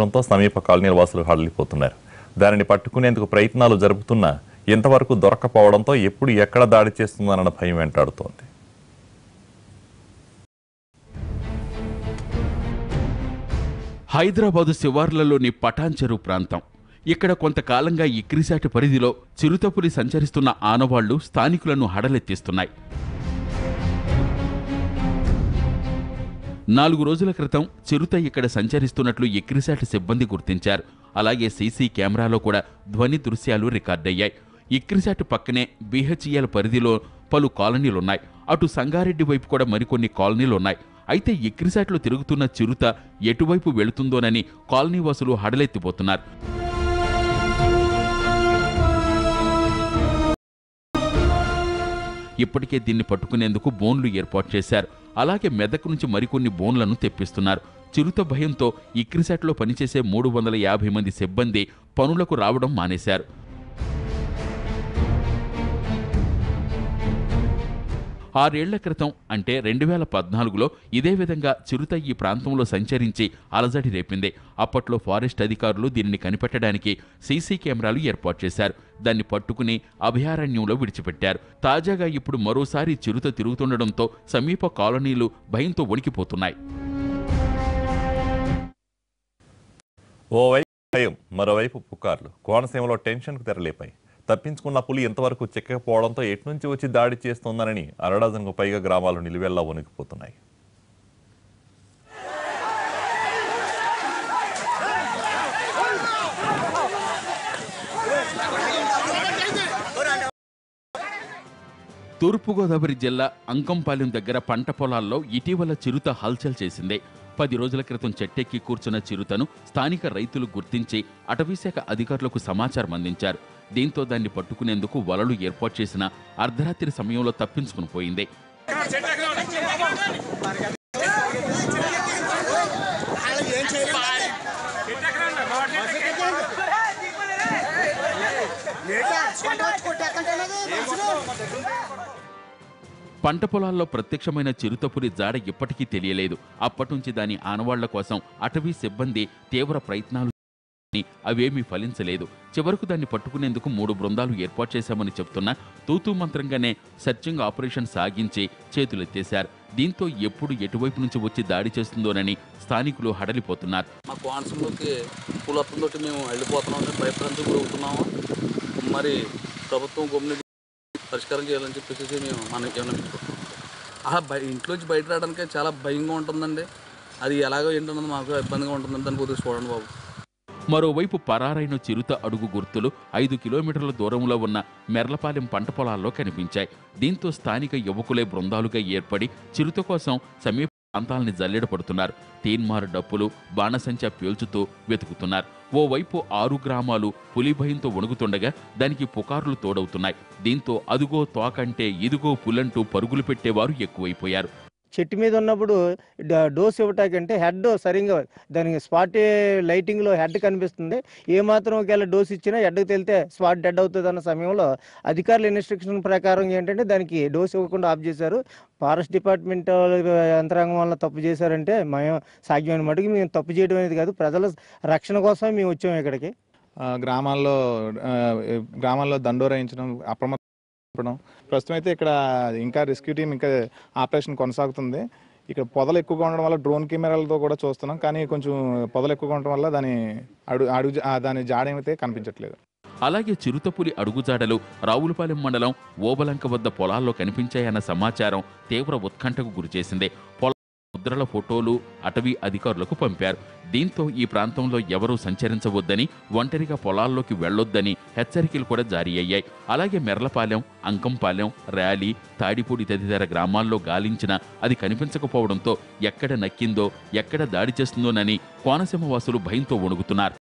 కనిపించడంతో సమీప కాలనీల వాసులు హడలిపోతున్నారు. దానిని పట్టుకునేందుకు ప్రయత్నాలు జరుపుతున్నా ఇంతవరకు దొరకపోవడంతో ఎప్పుడు ఎక్కడ దాడి చేస్తుందన్న భయం వెంటాడుతోంది. హైదరాబాదు శివార్లలోని పటాన్చెరు ప్రాంతం. ఇక్కడ కొంతకాలంగా ఇక్రిసాటి పరిధిలో చిరుతపులి సంచరిస్తున్న ఆనవాళ్ళు స్థానికులను హడలెత్తిస్తున్నాయి. నాలుగు రోజుల క్రితం చిరుత ఇక్కడ సంచరిస్తున్నట్లు ఎక్రిసాట్ సిబ్బంది గుర్తించారు. అలాగే సీసీ కెమెరాలో కూడా ధ్వని దృశ్యాలు రికార్డయ్యాయి. ఇక్రిసాట్ పక్కనే బీహెచ్ఈఎల్ పరిధిలో పలు కాలనీలున్నాయి. అటు సంగారెడ్డి వైపు కూడా మరికొన్ని కాలనీలున్నాయి. అయితే ఇక్రిసాట్లో తిరుగుతున్న చిరుత ఎటువైపు వెళుతుందోనని కాలనీ వాసులు హడలెత్తిపోతున్నారు. ఇప్పటికే దీన్ని పట్టుకునేందుకు బోన్లు ఏర్పాటు చేశారు. అలాగే మెదక్ నుంచి మరికొన్ని బోన్లను తెప్పిస్తున్నారు. చిరుత భయంతో ఇక్రిసాట్లో పనిచేసే మూడు వందల యాభై మంది సిబ్బంది పనులకు రావడం మానేశారు. ఆరేళ్ళ క్రితం అంటే రెండు వేల పద్నాలుగులో ఇదే విధంగా చిరుత ఈ ప్రాంతంలో సంచరించి అలజడి రేపింది. అప్పట్లో ఫారెస్ట్ అధికారులు దీనిని కనిపెట్టడానికి సీసీ కెమెరాలు ఏర్పాటు చేశారు. దాన్ని పట్టుకుని అభయారణ్యంలో విడిచిపెట్టారు. తాజాగా ఇప్పుడు మరోసారి చిరుత తిరుగుతుండడంతో సమీప కాలనీలు భయంతో వణికిపోతున్నాయి. ఓవైపు భయం మరోవైపు పుకార్లు. కోనసీమలో టెన్షన్కు తెరలేపాయి. తప్పించుకున్న పులి ఇంతవరకు చిక్కకపోవడంతో ఎట్నుంచి వచ్చి దాడి చేస్తోందనని అరడాజన్కు పైగా గ్రామాలు నిలువెల్లా వణికిపోతున్నాయి. తూర్పుగోదావరి జిల్లా అంకంపాలెం దగ్గర పంట పొలాల్లో ఇటీవల చిరుత హల్చల్ చేసింది. పది రోజుల క్రితం చెట్టెక్కి కూర్చున్న చిరుతను స్థానిక రైతులు గుర్తించి అటవీశాఖ అధికారులకు సమాచారం అందించారు దీంతో దాన్ని పట్టుకునేందుకు వలలు ఏర్పాటు చేసిన అర్ధరాత్రి సమయంలో తప్పించుకుని పోయింది పంట పొలాల్లో ప్రత్యక్షమైన చిరుతపులి జాడ ఇప్పటికీ తెలియలేదు. అప్పటినుంచి దాని ఆనవాళ్ళ కోసం అటవీ సిబ్బంది తీవ్ర ప్రయత్నాలు అవేమీ ఫలించలేదు. చివరకు దాన్ని పట్టుకునేందుకు మూడు బృందాలు ఏర్పాటు చేశామని చెప్తున్నా తూతూ మంత్రంగానే సెర్చింగ్ ఆపరేషన్ సాగించి చేతులెత్తేశారు. దీంతో ఎప్పుడు ఎటువైపు నుంచి వచ్చి దాడి చేస్తుందోనని స్థానికులు హడలిపోతున్నారు. మా కోనసీమలోకి కులత్తంతో మేము వెళ్ళిపోతున్నాం భయప్రాంతం గురవుతున్నాము. మరి ప్రభుత్వం పరిష్కారం చేయాలని చెప్పేసి మేము మనకి పెట్టుకుంటున్నాం ఆ బయ ఇంట్లోంచి బయట రావడానికి చాలా భయంగా ఉంటుందండి. అది ఎలాగో ఏంటన్నది మాకు ఇబ్బందిగా ఉంటుందండి దాన్ని కొద్దిగా చూడండి బాబు. మరోవైపు పరారైన చిరుత అడుగు గుర్తులు ఐదు కిలోమీటర్ల దూరంలో ఉన్న మెర్లపాలెం పంట పొలాల్లో కనిపించాయి. దీంతో స్థానిక యువకులే బృందాలుగా ఏర్పడి చిరుత కోసం సమీప ప్రాంతాలని జల్లెడ పడుతున్నారు. తీన్మారు డప్పులు బాణసంచా పేల్చుతూ వెతుకుతున్నారు. ఓవైపు ఆరు గ్రామాలు పులి భయంతో వణుకుతుండగా దానికి పుకార్లు తోడవుతున్నాయి. దీంతో అదుగో తోకంటే ఇదిగో పులంటూ పరుగులు పెట్టేవారు ఎక్కువైపోయారు. చెట్టు మీద ఉన్నప్పుడు డోస్ ఇవ్వటాకంటే హెడ్ సరిగ్గా దానికి స్పాట్ లైటింగ్లో హెడ్ కనిపిస్తుంది. ఏ మాత్రం ఒకవేళ డోస్ ఇచ్చినా హెడ్కి తెలితే స్పాట్ డెడ్ అవుతుంది అన్న సమయంలో అధికారుల ఇన్స్ట్రక్షన్ ప్రకారం ఏంటంటే దానికి డోస్ ఇవ్వకుండా ఆఫ్ చేశారు. ఫారెస్ట్ డిపార్ట్మెంట్ యంత్రాంగం వల్ల తప్పు చేశారంటే మేము సాధ్యమైన మటుకు మేము తప్పు చేయడం అనేది కాదు. ప్రజల రక్షణ కోసమే మేము వచ్చాము ఇక్కడికి. గ్రామాల్లో గ్రామాల్లో దండోరాయించడం అప్రమత్తం ప్రస్తుతం అయితే ఇక్కడ ఇంకా రెస్క్యూ టీం ఇంకా ఆపరేషన్ కొనసాగుతుంది. ఇక్కడ పొదలు ఎక్కువగా ఉండడం వల్ల డ్రోన్ కెమెరాలతో కూడా చూస్తున్నాం. కానీ కొంచెం పొదలు ఎక్కువగా ఉండడం వల్ల దాని అడుగు అడుగు దాని జాడైతే కనిపించట్లేదు. అలాగే చిరుతపులి అడుగుజాడలు రావులపాలెం మండలం ఓబలంక వద్ద పొలాల్లో కనిపించాయన్న సమాచారం తీవ్ర ఉత్కంఠకు గురిచేసింది. ముద్రల ఫోటోలు అటవీ అధికారులకు పంపారు. దీంతో ఈ ప్రాంతంలో ఎవరూ సంచరించవద్దని ఒంటరిగా పొలాల్లోకి వెళ్ళొద్దని హెచ్చరికలు కూడా జారీ అయ్యాయి. అలాగే మెర్లపాలెం అంకంపాలెం ర్యాలీ తాడిపూడి తదితర గ్రామాల్లో గాలించినా అది కనిపించకపోవడంతో ఎక్కడ నక్కిందో ఎక్కడ దాడి చేస్తుందోనని కోనసీమ వాసులు భయంతో వణుకుతున్నారు.